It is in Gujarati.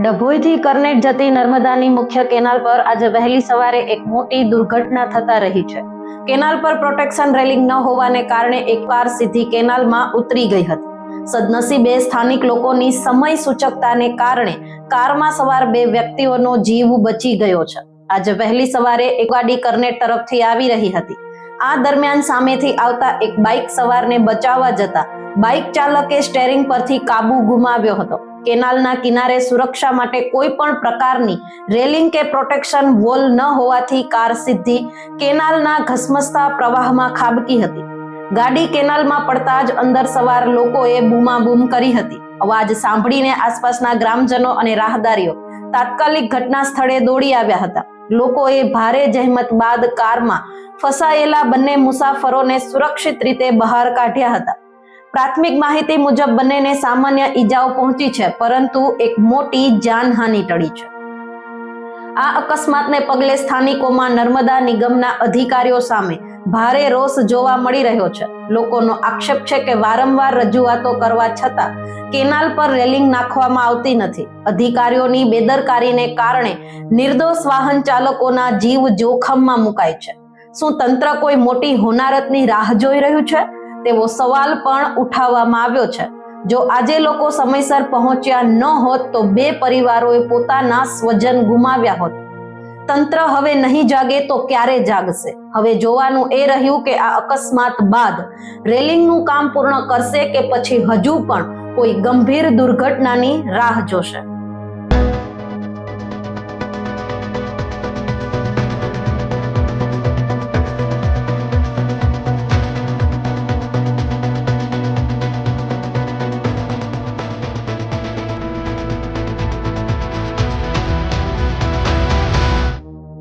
ડભોઈથી કરનેટ જતી નર્મદાની મુખ્ય કેનાલ પર આજે વહેલી સવારે એક મોટી દુર્ઘટના થતા રહી છે. કેનાલ પર પ્રોટેક્શન રેલિંગ ન હોવાને કારણે એક કાર સીધી કેનાલમાં ઉતરી ગઈ હતી. સદનસીબે સ્થાનિક લોકોની સમય સૂચકતાને કારણે કારમાં સવાર બે વ્યક્તિઓનો જીવ બચી ગયો છે. આજે વહેલી સવારે એક ગાડી કરનેટ તરફથી આવી રહી હતી. આ દરમિયાન સામેથી આવતા એક બાઇક સવારને બચાવવા જતા બાઇક ચાલકે સ્ટેરિંગ પરથી કાબુ ગુમાવ્યો હતો. કેનાલના કિનારે સુરક્ષા માટે કોઈ પણ પ્રકારની રેલિંગ કે પ્રોટેક્શન વોલ ન હોવાથી કાર સીધી કેનાલના ઘસમસતા પ્રવાહમાં ખાબકી હતી. ગાડી કેનાલમાં પડતા જ અંદર સવાર લોકોએ બૂમાબૂમ કરી હતી. અવાજ સાંભળીને આસપાસના ગ્રામજનો અને રાહદારીઓ તાત્કાલિક ઘટના સ્થળે દોડી આવ્યા હતા. લોકોએ ભારે જહેમત બાદ કારમાં ફસાયેલા બંને મુસાફરોને સુરક્ષિત રીતે બહાર કાઢ્યા હતા. પ્રાથમિક માહિતી મુજબ બંનેને સામાન્ય ઈજાઓ પહોંચી છે, પરંતુ એક મોટી જાનહાનિ ટળી છે. આ અકસ્માતને પગલે સ્થાનિકોમાં નર્મદા નિગમના અધિકારીઓ સામે ભારે રોષ જોવા મળી રહ્યો છે. લોકોનો આક્ષેપ છે કે વારંવાર રજૂઆતો કરવા છતાં કેનાલ પર રેલિંગ નાખવામાં આવતી નથી. અધિકારીઓની બેદરકારીને કારણે નિર્દોષ વાહન ચાલકોના જીવ જોખમમાં મુકાય છે. શું તંત્ર કોઈ મોટી હોનારતની રાહ જોઈ રહ્યું છે? તેવો સવાલ પણ ઉઠાવવામાં આવ્યો છે. જો આજે લોકો સમયસર પહોંચ્યા ન હોત, તો બે પરિવારોએ પોતાના સ્વજન ગુમાવ્યા હોત. તંત્ર હવે નહીં જાગે તો ક્યારે જાગશે? હવે જોવાનું એ રહ્યું કે આ અકસ્માત બાદ રેલિંગનું કામ પૂર્ણ કરશે કે પછી હજુ પણ કોઈ ગંભીર દુર્ઘટનાની રાહ જોશે?